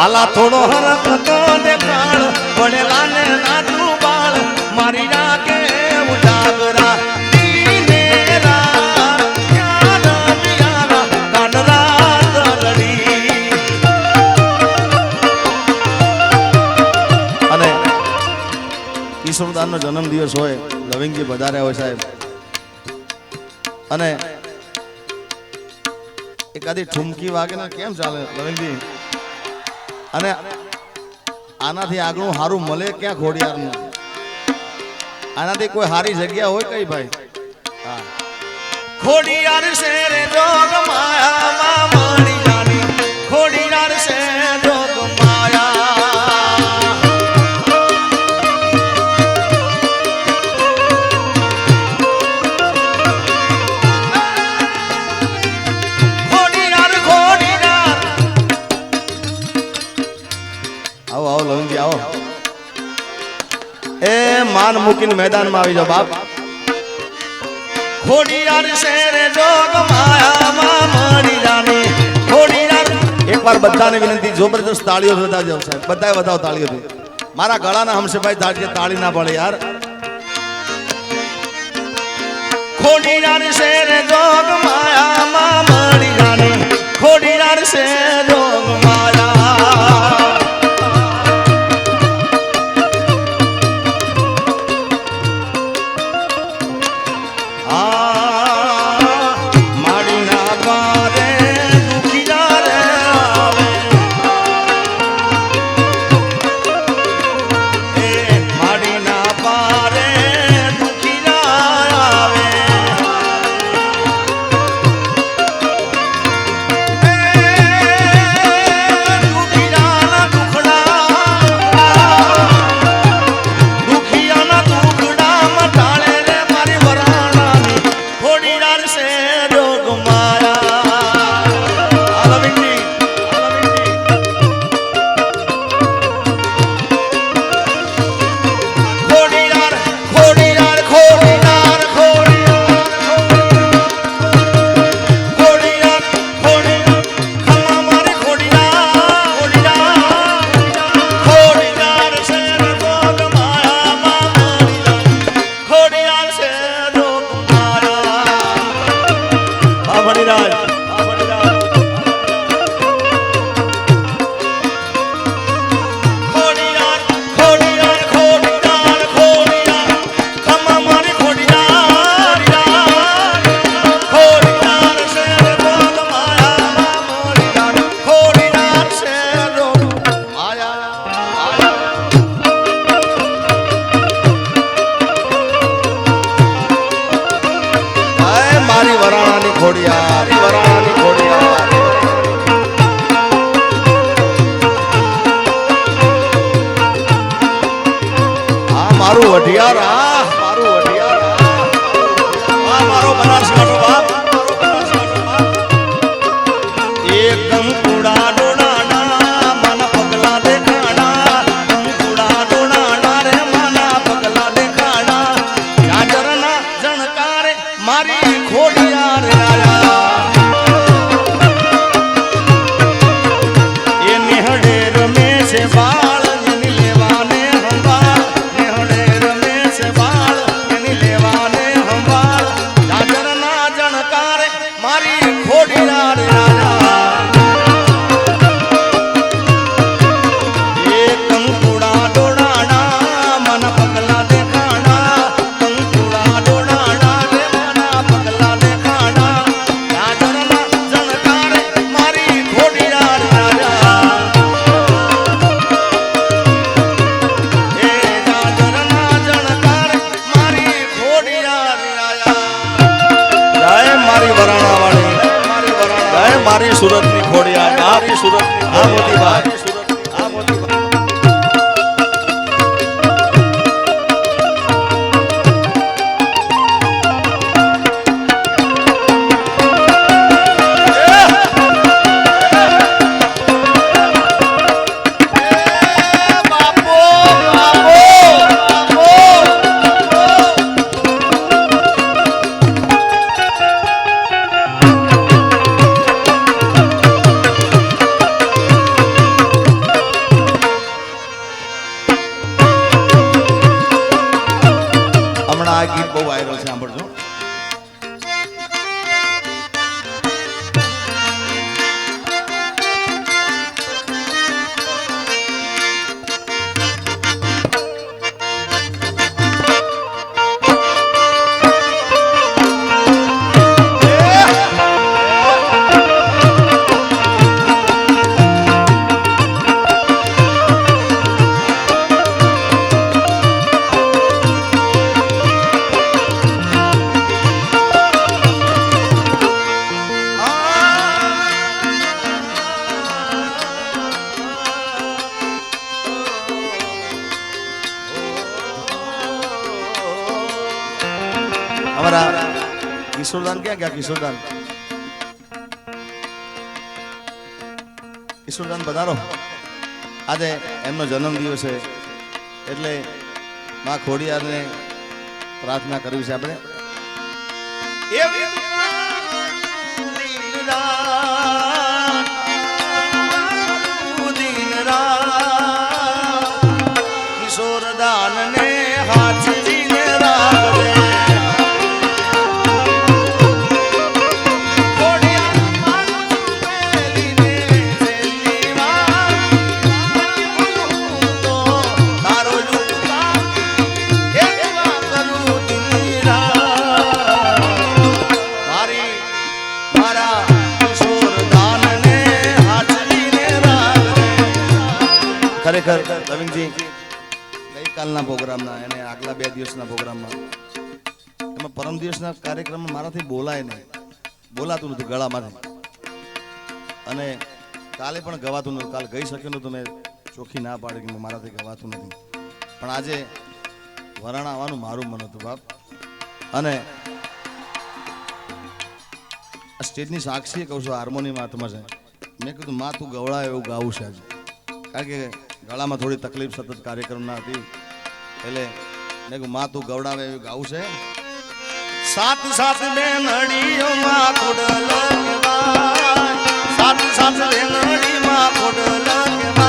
વાલા થોડો હરખ કોને કાળ પડેલા ને નાતું બાળ. મારી રાખે ઉડાગરા ઈશ્વરદાનનો જન્મદિવસ હોય, લવિંગજી વધારે હોય સાહેબ. અને એકાદી ઠુમકી વાગે ને કેમ ચાલે, લવિંગજી? અને આનાથી આગળનું સારું મળે ક્યાં ઘોડિયારનું? આનાથી કોઈ સારી જગ્યા હોય કઈ ભાઈ? હા. શેર જોગ માયા માં માણી માન મૂકીને મેદાનમાં આવી જાવ બાપ. ખોડિયાર શહેરે જોગ માયામાં મરી જાની. ખોડિયાર એકવાર બધાને વિનંતી જબરજસ્ત તાળીઓ થતા જાવ સાહેબ. બધાએ વધાવ તાળીઓ થઈ મારા ગળાના હમસેભાઈ તાળી તાળી ના પડે યાર. ખોડીનાર શેર જોગ માયામાં મળી જાને. ખોડીનાર શેર જોગ gloria. a મારી સુરતની ખોડિયાર મારી સુરતની આ મોટી વાત આ ગીત બહુ વાયરલ છે સાંભળજો. કિશોરદાન ક્યાં ગયા કિશોરદાન કિશોરદાન પધારો આજે એમનો જન્મદિવસ છે. એટલે માં ખોડિયારને પ્રાર્થના કરવી છે આપણે. પણ ગવાતું નતું કાલ ગઈ શક્યું નહોતું મેં. ચોખ્ખી ના પાડી કે મારાથી ગવાતું નથી. પણ આજે વરાણા આવવાનું મારું મન હતું બાપ. અને સ્ટેજની સાક્ષી કહું છું, હાર્મોનિયમ હાથમાં છે. મેં કીધું, માં, તું ગવડા એવું ગાવું છે આજે. કારણ કે ગળામાં થોડી તકલીફ સતત કાર્યક્રમના હતી. એટલે મેં કીધું, માં, તું ગવડાવે એવું ગાવું છે. સાત સાત બેનડીઓમાં ખોડલ સાત સાત બેનડીમાં ખોડલ કહેવાય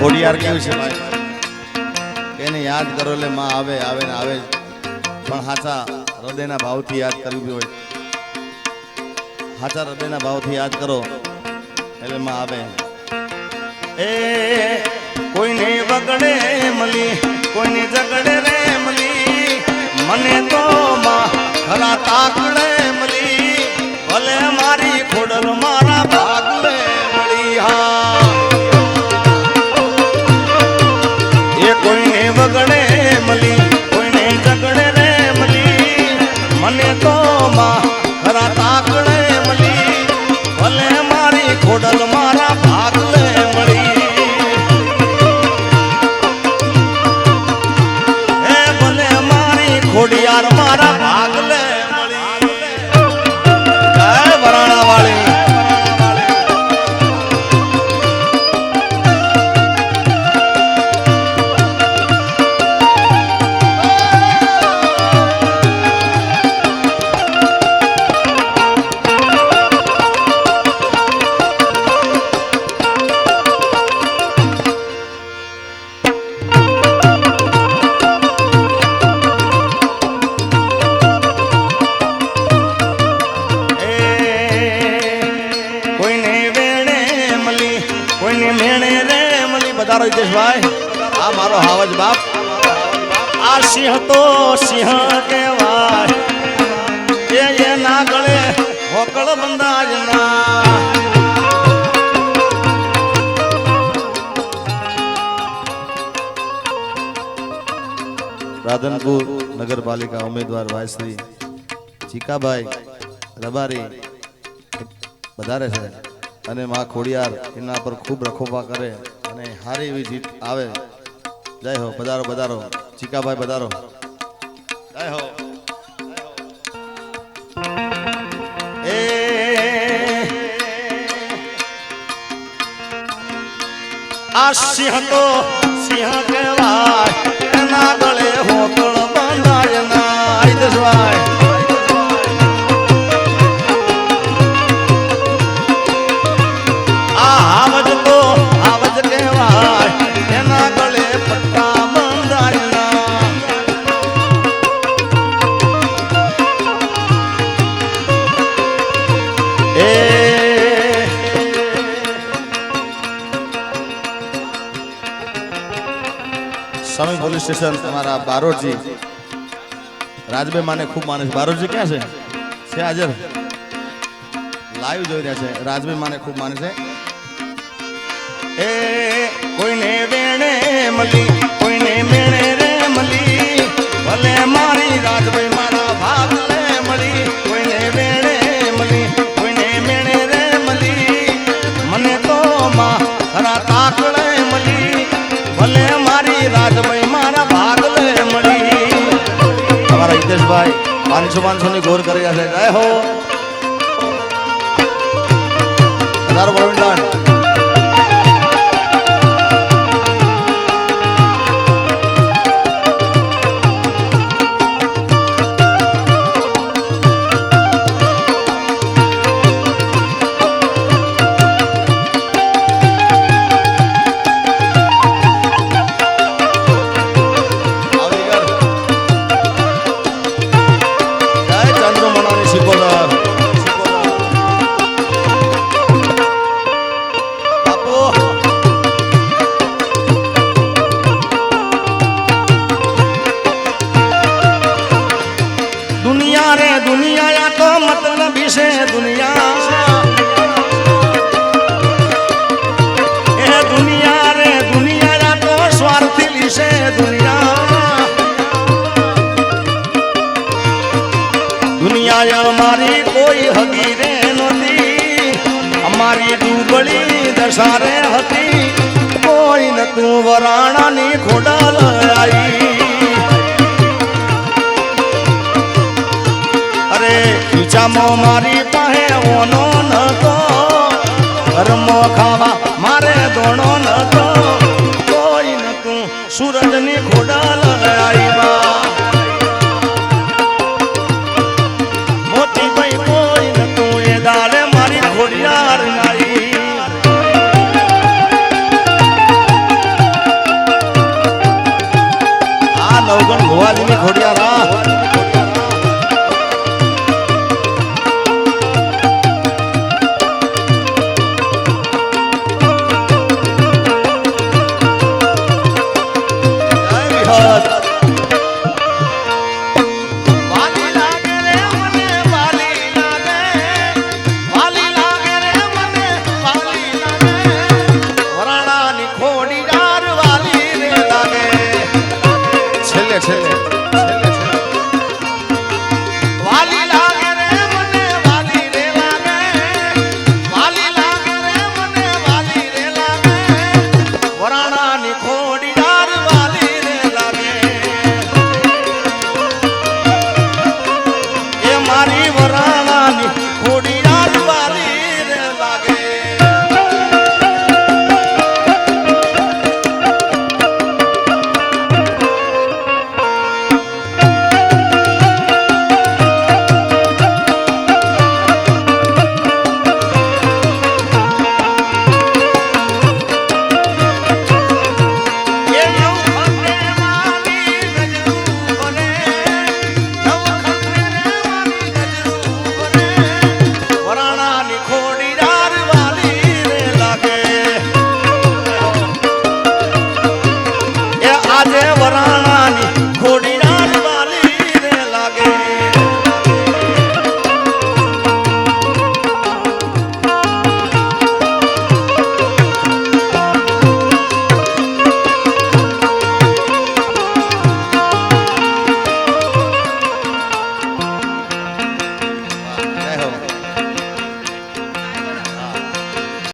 કેવી છે ભાઈ. એને યાદ કરો એટલે માં આવે આવે ને આવે પણ સાચા હૃદયના ભાવથી યાદ કરવી હોય. સાચા હૃદયના ભાવથી યાદ કરો એટલે માં આવે. એ કોઈને વગડે મળી કોઈને જગડે રે મળી મને તો માં ખરા તાકડે મળી ભલે મારી ખોડલ સિંહ કહેવાય. એ ગળે હોકળ બંધાજના. રાધનપુર નગરપાલિકા ઉમેદવાર ભાઈશ્રી ચીકાભાઈ રબારી વધારે છે અને મા ખોડિયાર એના પર ખૂબ રખોપા કરે અને સારી એવી જીત આવે. જય હો, પધારો પધારો. ચીકાભાઈ પધારો. આ સિંહ તો સિંહ કહેવાય પોલીસ તમારા બારોટજી. રાજબે માને ખૂબ માને છે. બારોટજી ક્યાં છે? છે હાજર. લાઈવ જોઈ રહ્યા છે. રાજબે માને ખૂબ માને છે. એ, કોઈને વેણે મળી. પાંચસો પાંચસો ની ગોર કરી રહ્યા છે જય હો ડૂબળી દશા રે હતી, કોઈ નતું વરાણાની ખોડા લડાઈ અરે ખીચામો મારી પાસે ઓનો નતો ઘરમો ખાવા મારે દોણો નતો. કોઈ નતું સૂરજની ખોડાલ આવ્યા સુગંધ ભુવાજીની ખોડિયાર